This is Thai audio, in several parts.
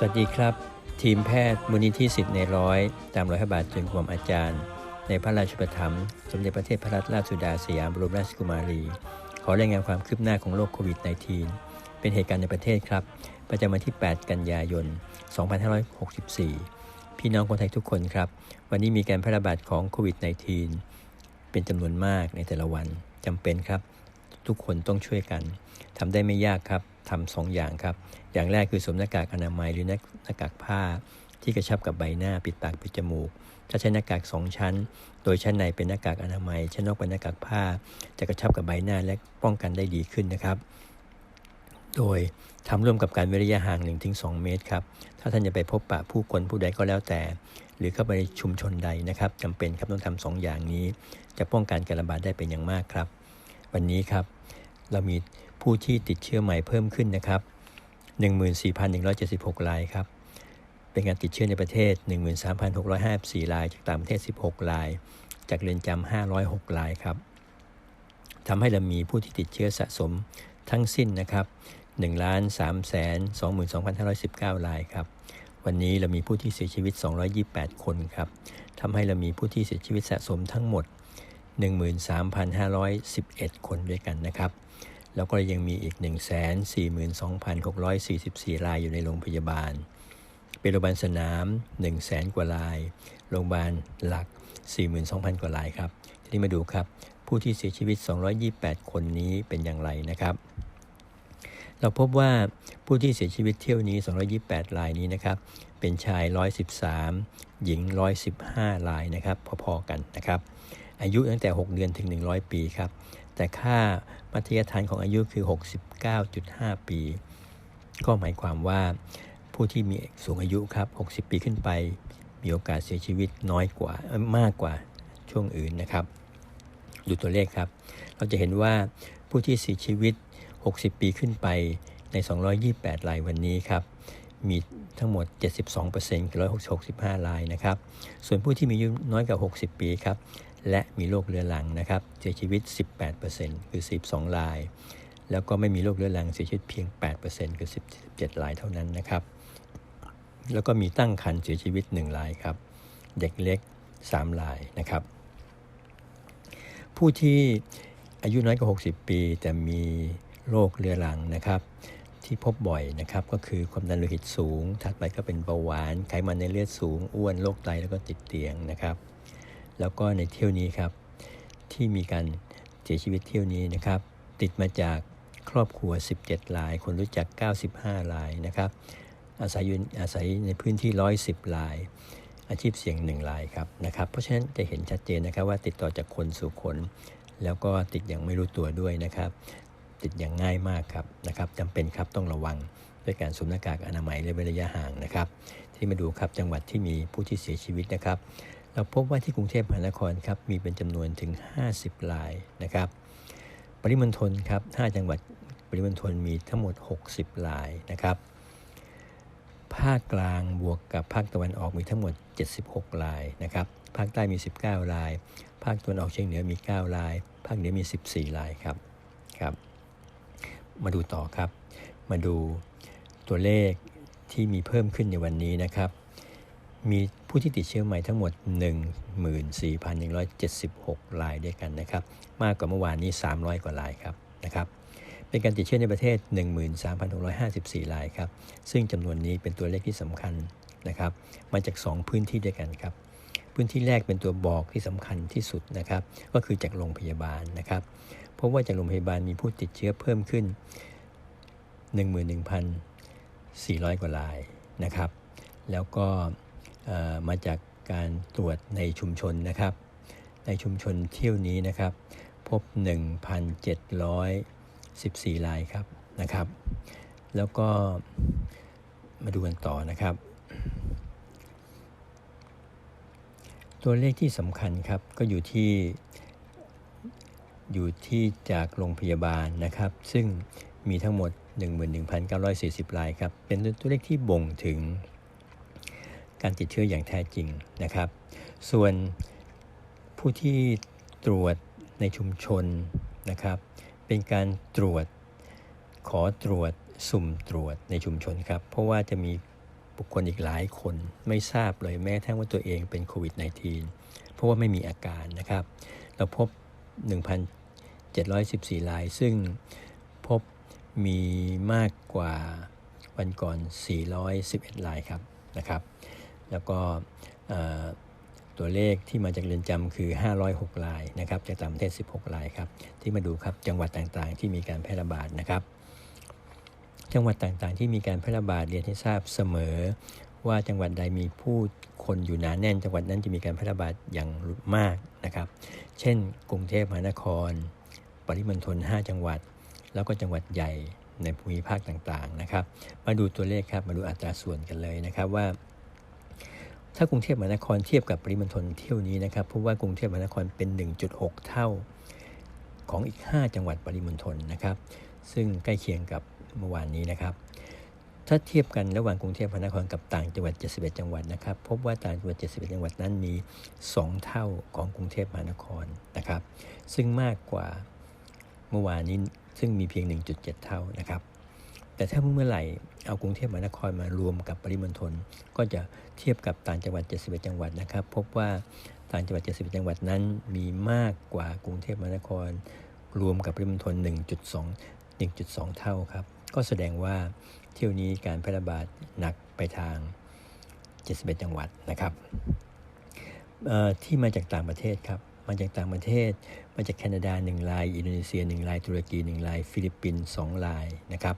สวัสดีครับ ทีมแพทย์มูลนิธิสิทธิ์ในร้อยตามรอยพระบาทจุลกรมอาจารย์ ในพระราชประถมภ์สมเด็จพระเทพรัตนราชสุดาสยามบรมราชกุมารี ขอรายงานความคืบหน้าของโรคโควิด -19 เป็นเหตุการณ์ในประเทศครับ ประจำวันที่ 8 กันยายน 2564 พี่น้องคนไทยทุกคนครับ วันนี้มีการแพร่ระบาดของโควิด -19 เป็นจำนวนมากในแต่ละวันจำเป็นครับ ทุกคนต้องช่วยกันทำได้ไม่ยากครับ ทำสองอย่างครับ อย่างแรกคือสวมหน้ากากอนามัยหรือหน้ากากผ้า ที่กระชับกับใบหน้าปิดปากปิดจมูกถ้าใช้หน้ากากสองชั้น โดยชั้นในเป็นหน้ากากอนามัย ชั้นนอกเป็นหน้ากากผ้า จะกระชับกับใบหน้าและป้องกันได้ดีขึ้นนะครับ โดยทำร่วมกับการเว้นระยะห่าง 1-2 เมตรครับ ถ้าท่านจะไปพบปะผู้คนผู้ใดก็แล้วแต่ หรือเข้าไปในชุมชนใดนะครับจำเป็นครับต้องทำสองอย่างนี้ จะป้องกันการระบาดได้เป็นอย่างมากครับ วันนี้ครับ เรามี ผู้ที่ติดเชื้อใหม่เพิ่มขึ้นนะครับ 14,176รายครับ เป็นการติดเชื้อในประเทศ 13,654ราย จากต่างประเทศ 16ราย จากเรือนจำ506รายครับทำให้เรามีผู้ที่ติดเชื้อสะสมทั้งสิ้นนะครับ1ล้าน3แสน22,519รายครับ วันนี้เรามีผู้ที่เสียชีวิต 228 คนครับทำให้เรามีผู้ที่เสียชีวิตสะสมทั้งหมด 13,511 คนด้วยกันนะครับ แล้วก็ยังมีอีก 142,644 รายอยู่ในโรงพยาบาล เป็นโรงพยาบาลสนาม 100,000 กว่าราย โรงพยาบาลหลัก 42,000 กว่ารายครับ ทีนี้มาดูครับ ผู้ที่เสียชีวิต 228 คนนี้เป็นอย่างไรนะครับ เราพบว่าผู้ที่เสียชีวิตเที่ยวนี้ 228 รายนี้นะครับ เป็นชาย 113 หญิง 115 รายนะครับ พอๆกันนะครับ อายุตั้งแต่ 6 เดือนถึง 100 ปีครับ แต่ค่ามัธยฐานของอายุคือ 69.5 ปี ก็หมายความว่าผู้ที่มีสูงอายุครับ 60 ปีขึ้นไป มีโอกาสเสียชีวิตน้อยกว่ามากกว่าช่วงอื่นนะครับ ดูตัวเลขครับ เราจะเห็นว่าผู้ที่เสียชีวิต 60 ปีขึ้นไปใน 228 รายวันนี้ครับ มีทั้งหมด 72%คือ165 รายนะครับ ส่วนผู้ที่มีอายุน้อยกว่า 60 ปีครับ และมีโรคเรื้อรังนะครับเสียชีวิต 18%คือ 12 ราย แล้วก็ไม่มีโรคเรื้อรังเสียชีวิตเพียง 8%คือ 17 รายเท่านั้นนะครับ แล้วก็มีตั้งครรภ์เสียชีวิต 1 รายครับ เด็กเล็ก 3 รายนะครับ ผู้ที่อายุน้อยกว่า 60 ปี แต่มีโรคเรื้อรังนะครับที่พบบ่อยนะครับก็คือความดันโลหิตสูง ถัดไปก็เป็นเบาหวาน ไขมันในเลือดสูง อ้วน โรคไตแล้วก็ติดเตียงนะครับ แล้วก็ในเที่ยวนี้ครับ ที่มีการเสียชีวิตเที่ยวนี้นะครับ ติดมาจากครอบครัว 17ราย คนรู้จัก 95รายนะครับอาศัยอยู่อาศัยในพื้นที่ 110ราย อาชีพเสี่ยง1รายครับนะครับ เพราะฉะนั้นจะเห็นชัดเจนนะครับว่าติดต่อจากคนสู่คน แล้วก็ติดอย่างไม่รู้ตัวด้วยนะครับ ติดอย่างง่ายมากครับนะครับจำเป็นครับต้องระวังด้วยการสวมหน้ากากอนามัยและเว้นระยะห่างนะครับ ที่มาดูครับจังหวัดที่มีผู้ที่เสียชีวิตนะครับ เราพบว่าที่กรุงเทพมหานครครับมีเป็นจำนวนถึง 50รายนะครับปริมณฑลครับ5จังหวัดปริมณฑลมีทั้งหมด 60รายนะครับภาคกลางบวกกับภาคตะวันออกมีทั้งหมด 76รายนะครับภาคใต้มี 19ราย ภาคตะวันออกเฉียงเหนือมี 9 ราย ภาคเหนือมี 14รายครับครับ มาดูต่อครับ มาดูตัวเลขที่มีเพิ่มขึ้นในวันนี้นะครับ มีผู้ที่ติดเชื้อใหม่ทั้งหมด 14,176 รายด้วยกันนะครับ มากกว่าเมื่อวานนี้ 300 กว่ารายครับนะครับ เป็นการติดเชื้อในประเทศ 13,654 รายครับ ซึ่งจำนวนนี้เป็นตัวเลขที่สำคัญนะครับ มาจาก 2 พื้นที่ด้วยกันครับ พื้นที่แรกเป็นตัวบอกที่สำคัญที่สุดนะครับ ก็คือจากโรงพยาบาลนะครับ เพราะว่าจากโรงพยาบาลมีผู้ติดเชื้อเพิ่มขึ้น 11,400 กว่ารายนะครับ แล้วก็ มาจากการตรวจในชุมชนนะครับ ในชุมชนเที่ยวนี้นะครับ พบ 1,714รายครับนะครับ แล้วก็มาดูกันต่อนะครับ ตัวเลขที่สำคัญครับก็อยู่ที่อยู่ที่จากโรงพยาบาลนะครับ ซึ่งมีทั้งหมด 11,940รายครับ เป็นตัวเลขที่บ่งถึง การติดเชื้ออย่างแท้จริงนะครับ ส่วนผู้ที่ตรวจในชุมชนนะครับ เป็นการตรวจขอตรวจสุ่มตรวจในชุมชนครับ เพราะว่าจะมีบุคคลอีกหลายคนไม่ทราบเลยแม้ทั้งว่าตัวเองเป็นโควิด -19 เพราะว่าไม่มีอาการนะครับ เราพบ 1,714ราย ซึ่งพบมีมากกว่าวันก่อน 411รายครับนะครับ แล้วก็ตัวเลขที่มาจากเรือนจำคือ 506รายนะครับจากต่างประเทศ 16รายครับที่มาดูครับจังหวัดต่างๆ ที่มีการแพร่ระบาดนะครับ จังหวัดต่างๆ ที่มีการแพร่ระบาดเรียนให้ทราบเสมอ ว่าจังหวัดใดมีผู้คนอยู่หนาแน่น จังหวัดนั้นจะมีการแพร่ระบาดอย่างมากนะครับ เช่น กรุงเทพมหานคร ปริมณฑล5 จังหวัด แล้วก็จังหวัดใหญ่ในภูมิภาคต่างๆนะครับ มาดูตัวเลขครับมาดูอัตราส่วนกันเลยนะครับว่า ถ้ากรุงเทพมหานครเทียบกับปริมณฑลเที่ยวนี้นะครับพบว่ากรุงเทพมหานครเป็น 1.6 เท่าของอีก 5 จังหวัดปริมณฑลนะครับ ซึ่งใกล้เคียงกับเมื่อวานนี้นะครับ ถ้าเทียบกันระหว่างกรุงเทพมหานครกับต่างจังหวัด 71 จังหวัดนะครับ พบว่าต่างจังหวัด 71 จังหวัดนั้นมี 2 เท่าของกรุงเทพมหานครนะครับ ซึ่งมากกว่าเมื่อวานนี้ซึ่งมีเพียง 1.7 เท่านะครับ แต่ถ้าเมื่อไหร่เอากรุงเทพมหานครมารวมกับปริมณฑลก็จะเทียบกับต่างจังหวัด 71 จังหวัดนะครับ พบว่าต่างจังหวัด 71 จังหวัดนั้น มีมากกว่ากรุงเทพมหานคร รวมกับปริมณฑล1.2 1.2 เท่าครับ ก็แสดงว่าเที่ยวนี้การแพร่ระบาดหนักไปทาง 71 จังหวัดนะครับที่มาจากต่างประเทศครับมาจากต่างประเทศ มาจากแคนาดา1ราย อินโดนีเซีย 1 ราย ตุรกี 1 ราย ฟิลิปปินส์2รายนะครับ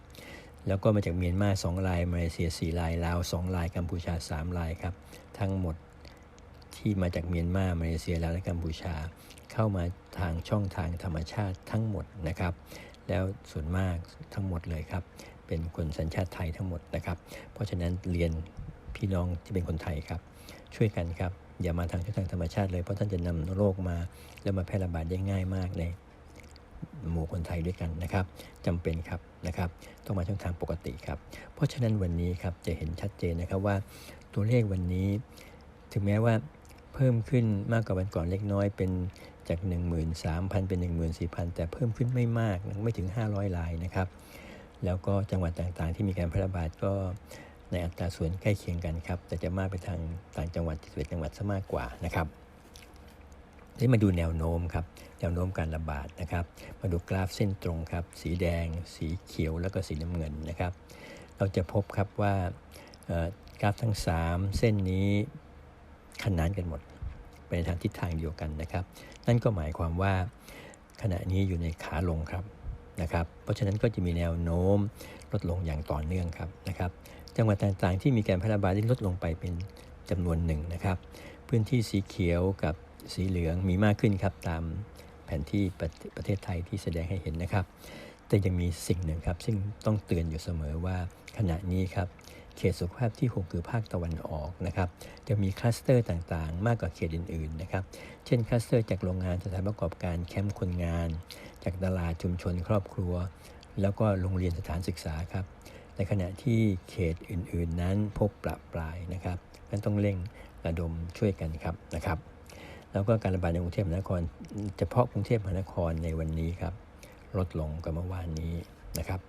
แล้วก็มาจากเมียนมา2รายมาเลเซีย4รายลาว2รายกัมพูชา3รายครับ ทั้งหมดที่มาจากเมียนมามาเลเซียลาวและกัมพูชา เข้ามาทางช่องทางธรรมชาติทั้งหมดนะครับ แล้วส่วนมากทั้งหมดเลยครับ เป็นคนสัญชาติไทยทั้งหมดนะครับ เพราะฉะนั้นเรียนพี่น้องที่เป็นคนไทยครับ ช่วยกันครับอย่ามาทางช่องทางธรรมชาติเลยเพราะท่านจะนำโรคมา แล้วมาแพร่ระบาดได้ง่ายมากใน หมู่คนไทยด้วยกันนะครับจำเป็นครับนะครับ ต้องมาช่องทางปกติครับ เพราะฉะนั้นวันนี้ครับจะเห็นชัดเจนนะครับว่าตัวเลขวันนี้ ถึงแม้ว่าเพิ่มขึ้นมากกว่าวันก่อนเล็กน้อยเป็นจาก 13,000 เป็น 14,000 แต่เพิ่มขึ้นไม่มากไม่ถึง 500 รายนะครับ แล้วก็จังหวัดต่างๆ ที่มีการแพร่ระบาดก็ในอัตราส่วนใกล้เคียงกันครับ แต่จะมากไปทางต่างจังหวัด11จังหวัดซะมากกว่านะครับ นี่มาดูแนวโน้มครับแนวโน้มการระบาดนะครับ มาดูกราฟเส้นตรงครับ สีแดง สีเขียวแล้วก็สีน้ำเงินนะครับ เราจะพบครับว่ากราฟทั้ง 3 เส้นนี้ขนานกันหมดไปในทางทิศทางเดียวกันนะครับ นั่นก็หมายความว่าขณะนี้อยู่ในขาลงครับนะครับ เพราะฉะนั้นก็จะมีแนวโน้มลดลงอย่างต่อเนื่องครับนะครับจังหวัดต่างๆ ที่มีการแพร่ระบาดที่ลดลงไปเป็นจำนวนหนึ่งนะครับ พื้นที่สีเขียวกับ สีเหลืองมีมากขึ้นครับตามแผนที่ประประเทศไทยที่แสดงให้เห็นนะครับ แต่ยังมีสิ่งหนึ่งครับ ซึ่งต้องเตือนอยู่เสมอว่าขณะนี้ครับเขตสุขภาพที่ 6 คือภาคตะวันออกนะครับ จะมีคลัสเตอร์ต่างๆ มากกว่าเขตอื่นๆนะครับ เช่นคลัสเตอร์จากโรงงานสถานประกอบการแคมป์คนงาน จากตลาดชุมชนครอบครัว แล้วก็โรงเรียนสถานศึกษาครับ ในขณะที่เขตอื่นๆนั้นพบปรับปลายนะครับนั้นต้องเร่งระดมช่วยกันครับนะครับ แล้วก็การระบาดในกรุงเทพมหานคร เฉพาะกรุงเทพมหานครในวันนี้ครับลดลงกว่าเมื่อวานนี้นะครับ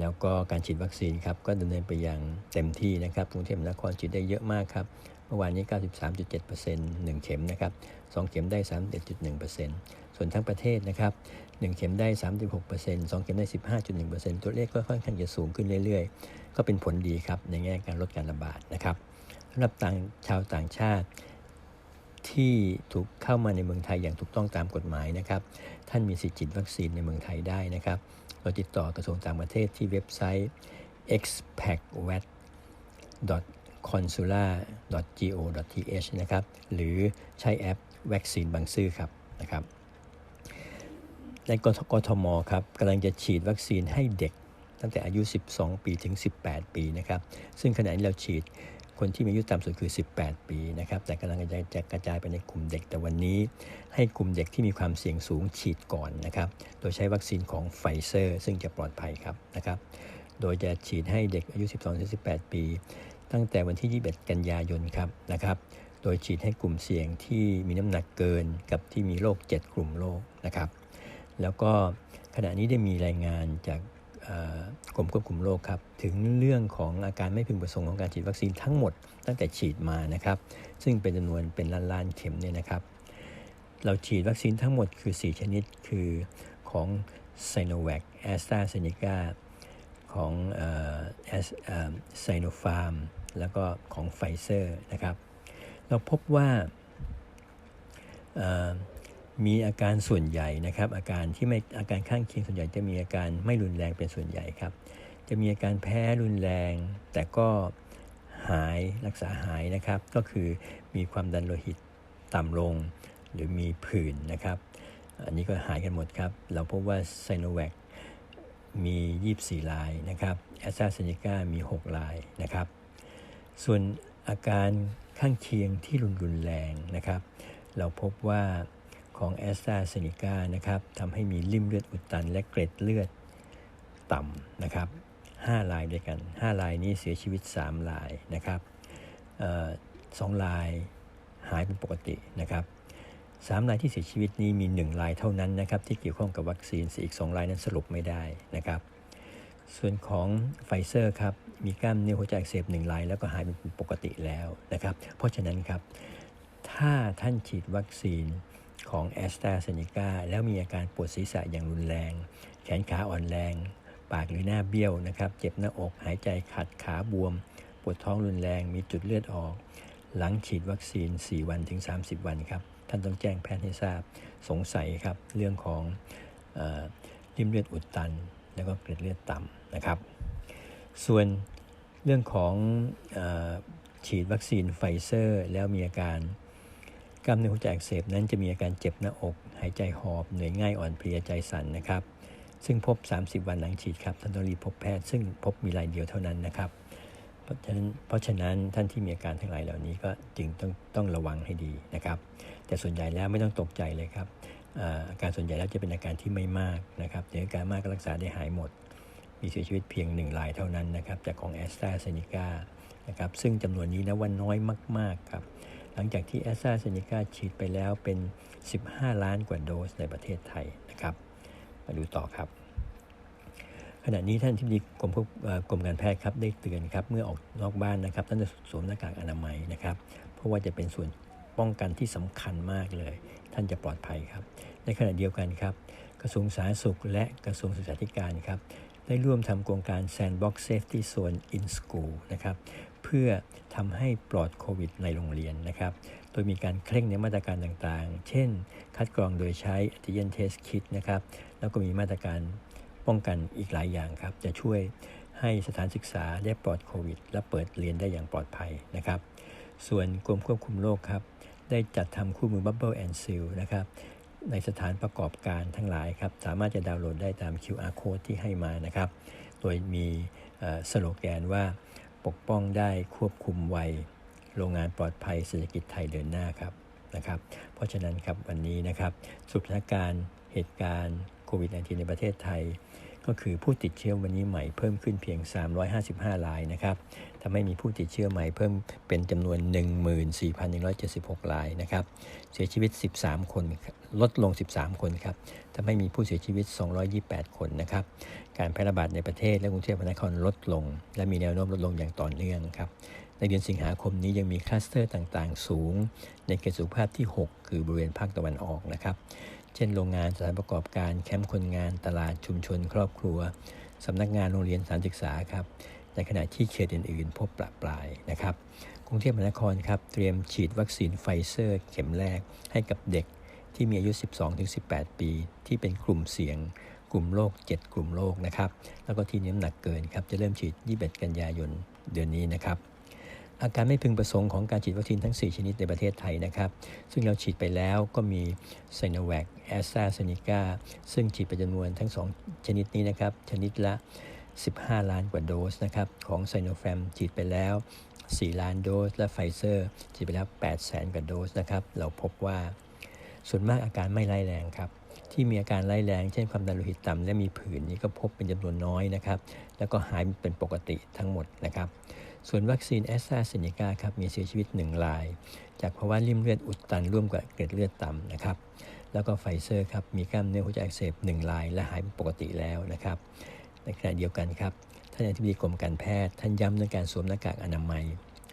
แล้วก็การฉีดวัคซีนครับก็ดำเนินไปอย่างเต็มที่นะครับกรุงเทพมหานครฉีดได้เยอะมากครับเมื่อวานนี้ 93.7% 1 เข็มนะครับ2เข็มได้ 31.1%ส่วนทั้งประเทศนะครับ1เข็มได้ 36% 2 เข็มได้ 15.1%ตัวเลขก็ค่อนข้างจะสูงขึ้นเรื่อยๆ ก็เป็นผลดีครับในแง่การลดการระบาดนะครับสำหรับต่างชาวต่างชาติ ที่ถูกเข้ามาในเมืองไทยอย่างถูกต้องตามกฎหมายนะครับ ท่านมีสิทธิ์ฉีดวัคซีนในเมืองไทยได้นะครับ เราติดต่อกระทรวงต่างประเทศที่เว็บไซต์ expatwat consular.go.th นะครับ หรือใช้แอปวัคซีนบางซื่อครับนะครับ ในกทมครับกำลังจะฉีดวัคซีนให้เด็กตั้งแต่อายุ 12 ปีถึง 18 ปีนะครับ ซึ่งขณะนี้เราฉีด คนที่มีอายุต่ำสุดคือ 18 ปีนะครับ แต่กำลังจะจะกระจายไปในกลุ่มเด็ก แต่วันนี้ ให้กลุ่มเด็กที่มีความเสี่ยงสูงฉีดก่อนนะครับ โดยใช้วัคซีนของไฟเซอร์ ซึ่งจะปลอดภัยครับนะครับ โดยจะฉีดให้เด็กอายุ 12-18 ปี ตั้งแต่วันที่ 21 กันยายนครับนะครับ โดยฉีดให้กลุ่มเสี่ยงที่มีน้ำหนักเกินกับที่มีโรค 7 กลุ่มโรคนะครับ แล้วก็ขณะนี้ได้มีรายงานจาก กรมควบคุมโรคครับถึงเรื่องของอาการไม่พึงประสงค์ของการฉีดวัคซีนทั้งหมดตั้งแต่ฉีดมานะครับ ซึ่งเป็นจำนวนเป็นล้านล้านเข็มเนี่ยนะครับ เราฉีดวัคซีนทั้งหมดคือ 4 ชนิดคือของ s i n o v a c a s t r a z e ซ e c a ของไซโนฟาร์มแล้วก็ของไฟเซอร์นะครับ เราพบว่า มีอาการส่วนใหญ่นะครับ อาการที่ไม่อาการข้างเคียงส่วนใหญ่จะมีอาการไม่รุนแรงเป็นส่วนใหญ่ครับ จะมีอาการแพ้รุนแรง แต่ก็หายรักษาหายนะครับ ก็คือมีความดันโลหิตต่ำลง หรือมีผื่นนะครับ อันนี้ก็หายกันหมดครับ เราพบว่าไซโนแวคมี 24ลายนะครับแอสตราเซเนกามี6ลายนะครับ ส่วนอาการข้างเคียงที่รุนรุนแรงนะครับ เราพบว่า ของแอสตราเซเนกานะครับทำให้มีริ่มเลือดอุดตันและเกร็ดเลือดต่ำนะครับ5ลายด้วยกัน5ลายนี้เสียชีวิต3ลายนะครับสองลายหายเป็นปกตินะครับสามรายที่เสียชีวิตนี้มี1ลายเท่านั้นนะครับที่เกี่ยวข้องกับวัคซีนอีก2ลายนั้นสรุปไม่ได้นะครับ ส่วนของไฟเซอร์ครับมีกล้ามเนื้อหัวใจอักเสบหนึ่งลายแล้วก็หายเป็นปกติแล้วนะครับ เพราะฉะนั้นครับถ้าท่านฉีดวัคซีน ของแอสตราเซเนกาแล้วมีอาการปวดศีรษะอย่างรุนแรง แขนขาอ่อนแรง ปากหรือหน้าเบี้ยวนะครับ เจ็บหน้าอกหายใจขัดขาบวม ปวดท้องรุนแรงมีจุดเลือดออก หลังฉีดวัคซีน 4 วันถึง 30 วันครับ ท่านต้องแจ้งแพทย์ให้ทราบสงสัยครับเรื่องของริ่มเลือดอุดตัน แล้วก็เกล็ดเลือดต่ำนะครับ ส่วนเรื่องของอฉีดวัคซีนไฟเซอร์ แล้วมีอาการ กล้ามเนื้อหัวใจอักเสบนั้นจะมีอาการเจ็บหน้าอก หายใจหอบ เหนื่อยง่ายอ่อนเพลียใจสั่นนะครับ ซึ่งพบ 30 วันหลังฉีดครับท่านต้องรีบพบแพทย์ซึ่งพบมีรายเดียวเท่านั้นนะครับ เพราะฉะนั้นเพราะฉะนั้นท่านที่มีอาการทั้งหลายเหล่านี้ก็จึงต้องต้องระวังให้ดีนะครับ แต่ส่วนใหญ่แล้วไม่ต้องตกใจเลยครับอาการส่วนใหญ่แล้วจะเป็นอาการที่ไม่มากนะครับแต่อาการมากก็รักษาได้หายหมด มีเสียชีวิตเพียงหนึ่งรายเท่านั้นนะครับจากของแอสตราเซเนกานะครับซึ่งจำนวนนี้นะว่าน้อยมากๆครับ หลังจากที่แอสตราเซเนกาฉีดไปแล้วเป็น 15 ล้านกว่าโดสในประเทศไทยนะครับ มาดูต่อครับ ขณะนี้ท่านที่ดีกรมกรมการแพทย์ครับได้เตือนครับเมื่อออกนอกบ้านนะครับ ท่านจะสวมหน้ากากอนามัยนะครับ เพราะว่าจะเป็นส่วนป้องกันที่สำคัญมากเลย ท่านจะปลอดภัยครับ ในขณะเดียวกันครับ กระทรวงสาธารณสุข และกระทรวงศึกษาธิการครับได้ร่วมทำโครงการ Sandbox Safety Zone in School นะครับ พื่อทำให้ปลอดโควิดในโรงเรียนนะครับ โดยมีการเคร่งในมาตรการต่างๆ เช่น คัดกรองโดยใช้อัติเจนเทสคิดนะครับ แล้วก็มีมาตรการป้องกันอีกหลายอย่างครับ จะช่วยให้สถานศึกษาได้ปลอดโควิด และเปิดเรียนได้อย่างปลอดภัยนะครับ ส่วนกรมควบคุมโรคครับ ได้จัดทำคู่มือ Bubble and Seal นะครับในสถานประกอบการทั้งหลายครับ สามารถจะดาวน์โหลดได้ตาม QR code ที่ให้มานะครับ โดยมีสโลแกนว่า ปกป้องได้ควบคุมไวโรงงานปลอดภัยเศรษฐกิจไทยเดินหน้าครับนะครับ เพราะฉะนั้นครับวันนี้นะครับสุสถานการณ์เหตุการณ์โควิด -19 ในประเทศไทย ก็คือผู้ติดเชื้อวันนี้ใหม่เพิ่มขึ้นเพียง 355รายนะครับทำให้มีผู้ติดเชื้อใหม่เพิ่มเป็นจำนวน 14,176รายนะครับเสียชีวิต 13 คนลดลง 13 คนครับทำให้มีผู้เสียชีวิต 228 คนนะครับการแพร่ระบาดในประเทศและกรุงเทพมหานครลดลง และมีแนวโน้มลดลงอย่างต่อเนื่องครับในเดือนสิงหาคมนี้ยังมีคลัสเตอร์ต่างๆ สูง ในเขตสุขภาพที่ 6 คือบริเวณภาคตะวันออกนะครับ เช่น โรงงานสถานประกอบการแคมป์คนงานตลาดชุมชน ครอบครัวสำนักงานโรงเรียนสถานศึกษาครับในขณะที่เขตอื่นๆ พบปละปลายนะครับกรุงเทพมหานครครับเตรียมฉีดวัคซีนไฟเซอร์เข็มแรกให้กับเด็กที่มีอายุ 12-18 ปี ที่เป็นกลุ่มเสี่ยงกลุ่มโรค7 กลุ่มโรคนะครับ แล้วก็ที่น้ำหนักเกินครับ จะเริ่มฉีด 21 กันยายนเดือนนี้นะครับ อาการไม่พึงประสงค์ของการฉีดวัคซีนทั้ง 4 ชนิดในประเทศไทยนะครับ ซึ่งเราฉีดไปแล้วก็มีไซโนแวคแอสตราเซเนกาซึ่งฉีดไปจำนวนทั้ง 2 ชนิดนี้นะครับ ชนิดละ 15 ล้านกว่าโดสนะครับ ของไซโนแฟมฉีดไปแล้ว 4 ล้านโดส และไฟเซอร์ฉีดไปแล้ว 8 แสนกว่าโดสนะครับ เราพบว่าส่วนมากอาการไม่ร้ายแรงครับ ที่มีอาการไร้แรงเช่นความดันโลหิตต่ำและมีผื่นนี้ก็พบเป็นจำนวนน้อยนะครับ แล้วก็หายเป็นปกติทั้งหมดนะครับ ส่วนวัคซีนแอสตราเซเนกาครับมีเสียชีวิต 1 ราย จากภาวะริ่มเลือดอุดตันร่วมกับเกล็ดเลือดต่ำนะครับแล้วก็ไฟเซอร์ครับมีกล้ามเนื้อหัวใจอักเสบ1ราย และหายเป็นปกติแล้วนะครับในขณะเดียวกันครับท่านอธิบดีกรมการแพทย์ ท่านย้ำเรื่องการสวมหน้ากากอนามัย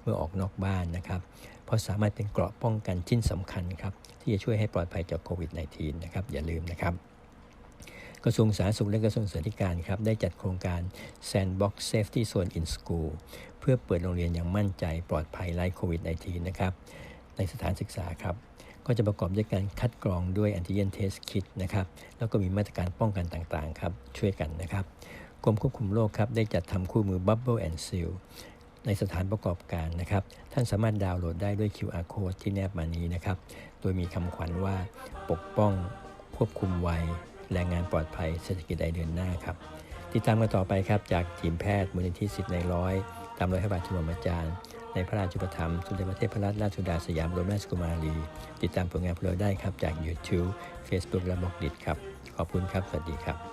เมื่อออกนอกบ้านนะครับเพราะสามารถเป็นเกราะป้องกันชิ้นสำคัญครับที่จะช่วยให้ปลอดภัยจากโควิด -19 นะครับอย่าลืมนะครับ กระทรวงสาธารณสุขและกระทรวงสาธารณการครับได้จัดโครงการ Sandbox Safety Zone in School เพื่อเปิดโรงเรียนอย่างมั่นใจปลอดภัยไร้โควิด -19 นะครับในสถานศึกษาครับก็จะประกอบด้วยการคัดกรองด้วยแอนติเจนเทสคิดนะครับแล้วก็มีมาตรการป้องกันต่างๆครับช่วยกันนะครับกรมควบคุมโรคครับได้จัดทำคู่มือ Bubble and Seal ในสถานประกอบการนะครับ ท่านสามารถดาวน์โหลดได้ด้วย QR code ที่แนบมานี้นะครับ โดยมีคำขวัญว่าปกป้องควบคุมไว แรงงานปลอดภัยเศรษฐกิจไดเดือนหน้าครับ ติดตามกันต่อไปครับจากทีมแพทย์มูลนิธิสิทธิ์ในร้อยตามรอยพระบาทสมเด็จพระจารย์ ในพระราชุปถัมภ์สมเด็จพระเทพรัตนราชสุดาสยามบรมราชกุมารี ติดตามผลงานพวกเราได้ครับจาก YouTube Facebook และบล็อกดิครับ ขอบคุณครับ สวัสดีครับ